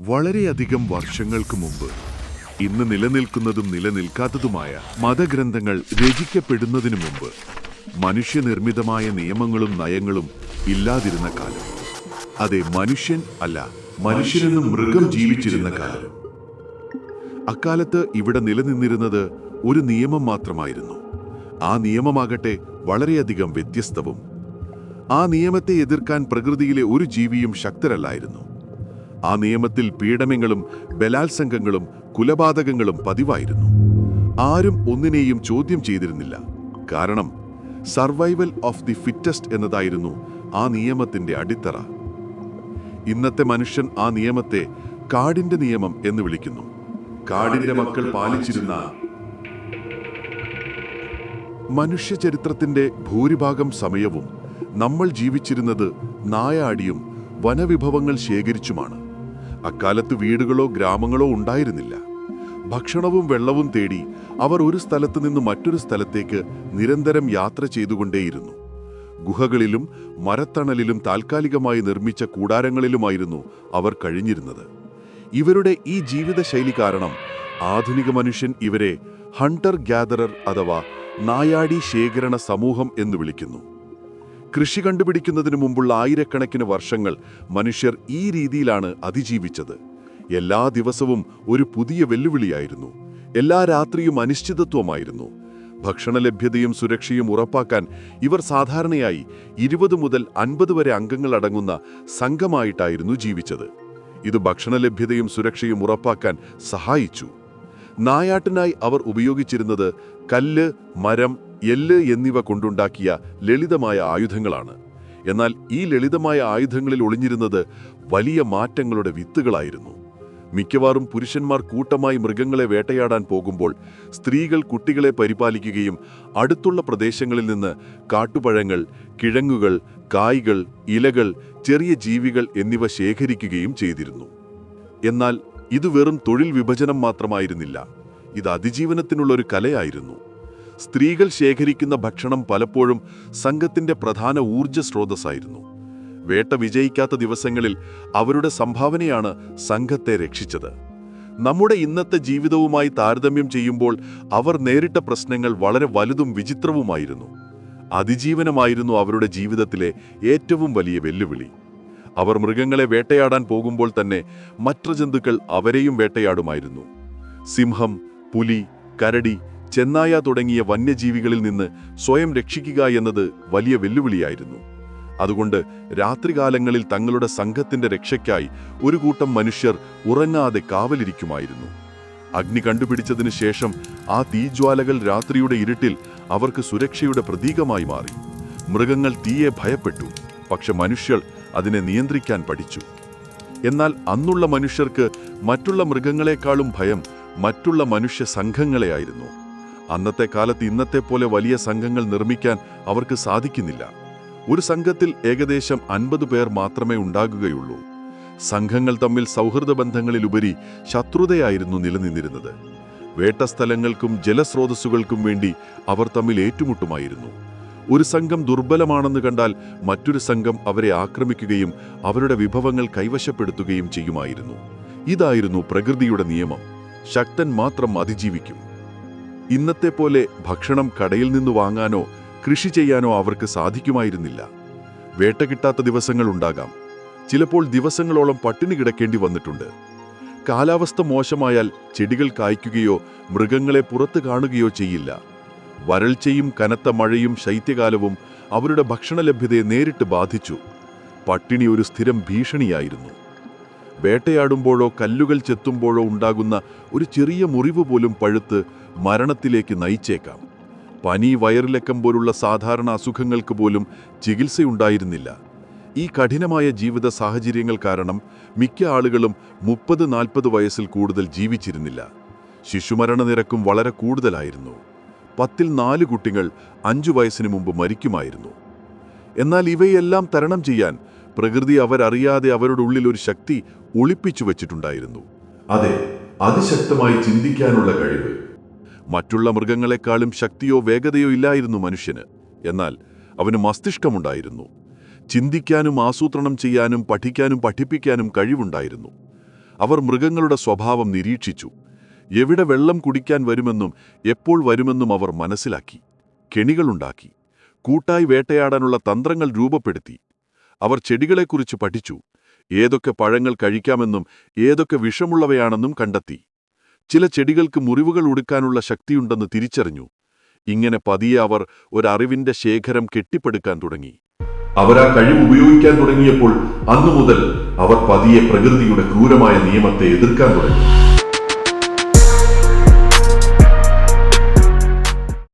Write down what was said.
വളരെയധികം വർഷങ്ങൾക്ക് മുമ്പ് ഇന്ന് നിലനിൽക്കുന്നതും നിലനിൽക്കാത്തതുമായ മതഗ്രന്ഥങ്ങൾ രചിക്കപ്പെടുന്നതിനു മുമ്പ് മനുഷ്യനിർമ്മിതമായ നിയമങ്ങളും നയങ്ങളും ഇല്ലാതിരുന്ന കാലം. അതെ മനുഷ്യൻ അല്ല മനുഷ്യനെന്നും മൃഗം ജീവിച്ചിരുന്ന കാലം. അക്കാലത്ത് ഇവിടെ നിലനിന്നിരുന്നത് ഒരു നിയമം മാത്രമായിരുന്നു. ആ നിയമമാകട്ടെ വളരെയധികം വ്യത്യസ്തവും. ആ നിയമത്തെ എതിർക്കാൻ പ്രകൃതിയിലെ ഒരു ജീവിയും ശക്തരല്ലായിരുന്നു. ആ നിയമത്തിൽ പീഡനങ്ങളും ബലാത്സംഗങ്ങളും കുലപാതകങ്ങളും പതിവായിരുന്നു. ആരും ഒന്നിനെയും ചോദ്യം ചെയ്തിരുന്നില്ല. കാരണം സർവൈവൽ ഓഫ് ദി ഫിറ്റസ്റ്റ് എന്നതായിരുന്നു ആ നിയമത്തിന്റെ അടിത്തറ. ഇന്നത്തെ മനുഷ്യൻ ആ നിയമത്തെ കാടിന്റെ നിയമം എന്ന് വിളിക്കുന്നു. കാടിന്റെ മക്കൾ പാലിച്ചിരുന്ന മനുഷ്യ ചരിത്രത്തിന്റെ ഭൂരിഭാഗം സമയവും നമ്മൾ ജീവിച്ചിരുന്നത് നായാടിയും വനവിഭവങ്ങൾ ശേഖരിച്ചുമാണ്. അക്കാലത്ത് വീടുകളോ ഗ്രാമങ്ങളോ ഉണ്ടായിരുന്നില്ല. ഭക്ഷണവും വെള്ളവും തേടി അവർ ഒരു സ്ഥലത്ത് നിന്ന് മറ്റൊരു സ്ഥലത്തേക്ക് നിരന്തരം യാത്ര ചെയ്തുകൊണ്ടേയിരുന്നു. ഗുഹകളിലും മരത്തണലിലും താൽക്കാലികമായി നിർമ്മിച്ച കൂടാരങ്ങളിലുമായിരുന്നു അവർ കഴിഞ്ഞിരുന്നത്. ഇവരുടെ ഈ ജീവിതശൈലി കാരണം ആധുനിക മനുഷ്യൻ ഇവരെ ഹണ്ടർ ഗ്യാദറർ അഥവാ നായാടി ശേഖരണ സമൂഹം എന്ന് വിളിക്കുന്നു. കൃഷി കണ്ടുപിടിക്കുന്നതിന് മുമ്പുള്ള ആയിരക്കണക്കിന് വർഷങ്ങൾ മനുഷ്യർ ഈ രീതിയിലാണ് അതിജീവിച്ചത്. എല്ലാ ദിവസവും ഒരു പുതിയ വെല്ലുവിളിയായിരുന്നു. എല്ലാ രാത്രിയും അനിശ്ചിതത്വമായിരുന്നു. ഭക്ഷണ ലഭ്യതയും സുരക്ഷയും ഉറപ്പാക്കാൻ ഇവർ സാധാരണയായി ഇരുപത് മുതൽ അൻപത് വരെ അംഗങ്ങൾ അടങ്ങുന്ന സംഘമായിട്ടായിരുന്നു ജീവിച്ചത്. ഇത് ഭക്ഷണ ലഭ്യതയും സുരക്ഷയും ഉറപ്പാക്കാൻ സഹായിച്ചു. നായാട്ടിനായി അവർ ഉപയോഗിച്ചിരുന്നത് കല്ല് മരം എല്ല് എന്നിവ കൊണ്ടുണ്ടാക്കിയ ലളിതമായ ആയുധങ്ങളാണ്. എന്നാൽ ഈ ലളിതമായ ആയുധങ്ങളിൽ ഒളിഞ്ഞിരുന്നത് വലിയ മാറ്റങ്ങളുടെ വിത്തുകളായിരുന്നു. മിക്കവാറും പുരുഷന്മാർ കൂട്ടമായി മൃഗങ്ങളെ വേട്ടയാടാൻ പോകുമ്പോൾ സ്ത്രീകൾ കുട്ടികളെ പരിപാലിക്കുകയും അടുത്തുള്ള പ്രദേശങ്ങളിൽ നിന്ന് കാട്ടുപഴങ്ങൾ കിഴങ്ങുകൾ കായ്കൾ ഇലകൾ ചെറിയ ജീവികൾ എന്നിവ ശേഖരിക്കുകയും ചെയ്തിരുന്നു. എന്നാൽ ഇത് വെറും തൊഴിൽ വിഭജനം മാത്രമായിരുന്നില്ല. ഇത് അതിജീവനത്തിനുള്ള ഒരു കലയായിരുന്നു. സ്ത്രീകൾ ശേഖരിക്കുന്ന ഭക്ഷണം പലപ്പോഴും സംഘത്തിന്റെ പ്രധാന ഊർജ സ്രോതസ്സായിരുന്നു. വേട്ട വിജയിക്കാത്ത ദിവസങ്ങളിൽ അവരുടെ സംഭാവനയാണ് സംഘത്തെ രക്ഷിച്ചത്. നമ്മുടെ ഇന്നത്തെ ജീവിതവുമായി താരതമ്യം ചെയ്യുമ്പോൾ അവർ നേരിട്ട പ്രശ്നങ്ങൾ വളരെ വലുതും വിചിത്രവുമായിരുന്നു. അതിജീവനമായിരുന്നു അവരുടെ ജീവിതത്തിലെ ഏറ്റവും വലിയ വെല്ലുവിളി. അവർ മൃഗങ്ങളെ വേട്ടയാടാൻ പോകുമ്പോൾ തന്നെ മറ്റു ജന്തുക്കൾ അവരെയും വേട്ടയാടുമായിരുന്നു. സിംഹം പുലി കരടി ചെന്നായ തുടങ്ങിയ വന്യജീവികളിൽ നിന്ന് സ്വയം രക്ഷിക്കുക എന്നത് വലിയ വെല്ലുവിളിയായിരുന്നു. അതുകൊണ്ട് രാത്രികാലങ്ങളിൽ തങ്ങളുടെ സംഘത്തിന്റെ രക്ഷയ്ക്കായി ഒരു കൂട്ടം മനുഷ്യർ ഉറങ്ങാതെ കാവലിരിക്കുമായിരുന്നു. അഗ്നി കണ്ടുപിടിച്ചതിന് ശേഷം ആ തീജ്വാലകൾ രാത്രിയുടെ ഇരുട്ടിൽ അവർക്ക് സുരക്ഷയുടെ പ്രതീകമായി മാറി. മൃഗങ്ങൾ തീയെ ഭയപ്പെട്ടു പക്ഷെ മനുഷ്യർ അതിനെ നിയന്ത്രിക്കാൻ പഠിച്ചു. എന്നാൽ അന്നുള്ള മനുഷ്യർക്ക് മറ്റുള്ള മൃഗങ്ങളെക്കാളും ഭയം മറ്റുള്ള മനുഷ്യ സംഘങ്ങളെയായിരുന്നു. അന്നത്തെ കാലത്ത് ഇന്നത്തെ പോലെ വലിയ സംഘങ്ങൾ നിർമ്മിക്കാൻ അവർക്ക് സാധിക്കുന്നില്ല. ഒരു സംഘത്തിൽ ഏകദേശം അൻപത് പേർ മാത്രമേ ഉണ്ടാകുകയുള്ളൂ. സംഘങ്ങൾ തമ്മിൽ സൗഹൃദ ബന്ധങ്ങളിലുപരി ശത്രുതയായിരുന്നു നിലനിന്നിരുന്നത്. വേട്ടസ്ഥലങ്ങൾക്കും ജലസ്രോതസ്സുകൾക്കും വേണ്ടി അവർ തമ്മിൽ ഏറ്റുമുട്ടുമായിരുന്നു. ഒരു സംഘം ദുർബലമാണെന്ന് കണ്ടാൽ മറ്റൊരു സംഘം അവരെ ആക്രമിക്കുകയും അവരുടെ വിഭവങ്ങൾ കൈവശപ്പെടുത്തുകയും ചെയ്യുമായിരുന്നു. ഇതായിരുന്നു പ്രകൃതിയുടെ നിയമം. ശക്തൻ മാത്രം അതിജീവിക്കും. ഇന്നത്തെ പോലെ ഭക്ഷണം കടയിൽ നിന്ന് വാങ്ങാനോ കൃഷി ചെയ്യാനോ അവർക്ക് സാധിക്കുമായിരുന്നില്ല. വേട്ട കിട്ടാത്ത ദിവസങ്ങൾ ഉണ്ടാകാം. ചിലപ്പോൾ ദിവസങ്ങളോളം പട്ടിണി കിടക്കേണ്ടി വന്നിട്ടുണ്ട്. കാലാവസ്ഥ മോശമായാൽ ചെടികൾ കായ്ക്കുകയോ മൃഗങ്ങളെ പുറത്ത് കാണുകയോ ചെയ്യില്ല. വരൾച്ചയും കനത്ത മഴയും ശൈത്യകാലവും അവരുടെ ഭക്ഷണ ലഭ്യതയെ നേരിട്ട് ബാധിച്ചു. പട്ടിണി ഒരു സ്ഥിരം ഭീഷണിയായിരുന്നു. വേട്ടയാടുമ്പോഴോ കല്ലുകൾ ചെത്തുമ്പോഴോ ഉണ്ടാകുന്ന ഒരു ചെറിയ മുറിവ് പോലും പഴുത്ത് മരണത്തിലേക്ക് നയിച്ചേക്കാം. പനി വയറിളക്കം പോലുള്ള സാധാരണ അസുഖങ്ങൾക്ക് പോലും ചികിത്സയുണ്ടായിരുന്നില്ല. ഈ കഠിനമായ ജീവിത സാഹചര്യങ്ങൾ കാരണം മിക്ക ആളുകളും മുപ്പത് നാൽപ്പത് വയസ്സിൽ കൂടുതൽ ജീവിച്ചിരുന്നില്ല. ശിശുമരണ നിരക്കും വളരെ കൂടുതലായിരുന്നു. പത്തിൽ നാല് കുട്ടികൾ അഞ്ചു വയസ്സിന് മുമ്പ് മരിക്കുമായിരുന്നു. എന്നാൽ ഇവയെല്ലാം തരണം ചെയ്യാൻ പ്രകൃതി അവരറിയാതെ അവരുടെ ഉള്ളിൽ ഒരു ശക്തി ഒളിപ്പിച്ചു വച്ചിട്ടുണ്ടായിരുന്നു. അതെ അതിശക്തമായി ചിന്തിക്കാനുള്ള കഴിവ്. മറ്റുള്ള മൃഗങ്ങളെക്കാളും ശക്തിയോ വേഗതയോ ഇല്ലായിരുന്നു മനുഷ്യന്. എന്നാൽ അവന് മസ്തിഷ്കമുണ്ടായിരുന്നു. ചിന്തിക്കാനും ആസൂത്രണം ചെയ്യാനും പഠിക്കാനും പഠിപ്പിക്കാനും കഴിവുണ്ടായിരുന്നു. അവർ മൃഗങ്ങളുടെ സ്വഭാവം നിരീക്ഷിച്ചു. എവിടെ വെള്ളം കുടിക്കാൻ വരുമെന്നും എപ്പോൾ വരുമെന്നും അവർ മനസ്സിലാക്കി. കെണികളുണ്ടാക്കി. കൂട്ടായി വേട്ടയാടാനുള്ള തന്ത്രങ്ങൾ രൂപപ്പെടുത്തി. അവർ ചെടികളെക്കുറിച്ച് പഠിച്ചു. ഏതൊക്കെ പഴങ്ങൾ കഴിക്കാമെന്നും ഏതൊക്കെ വിഷമുള്ളവയാണെന്നും കണ്ടെത്തി. ചില ചെടികൾക്ക് മുറിവുകൾ ഉടുക്കാനുള്ള ശക്തിയുണ്ടെന്ന് തിരിച്ചറിഞ്ഞു. ഇങ്ങനെ പതിയെ അവർ ഒരറിവിന്റെ ശേഖരം കെട്ടിപ്പടുക്കാൻ തുടങ്ങി. അവർ ആ കഴിവ് ഉപയോഗിക്കാൻ തുടങ്ങിയപ്പോൾ അന്നു മുതൽ അവർ പതിയെ പ്രകൃതിയുടെ ക്രൂരമായ നിയമത്തെ എതിർക്കാൻ തുടങ്ങി.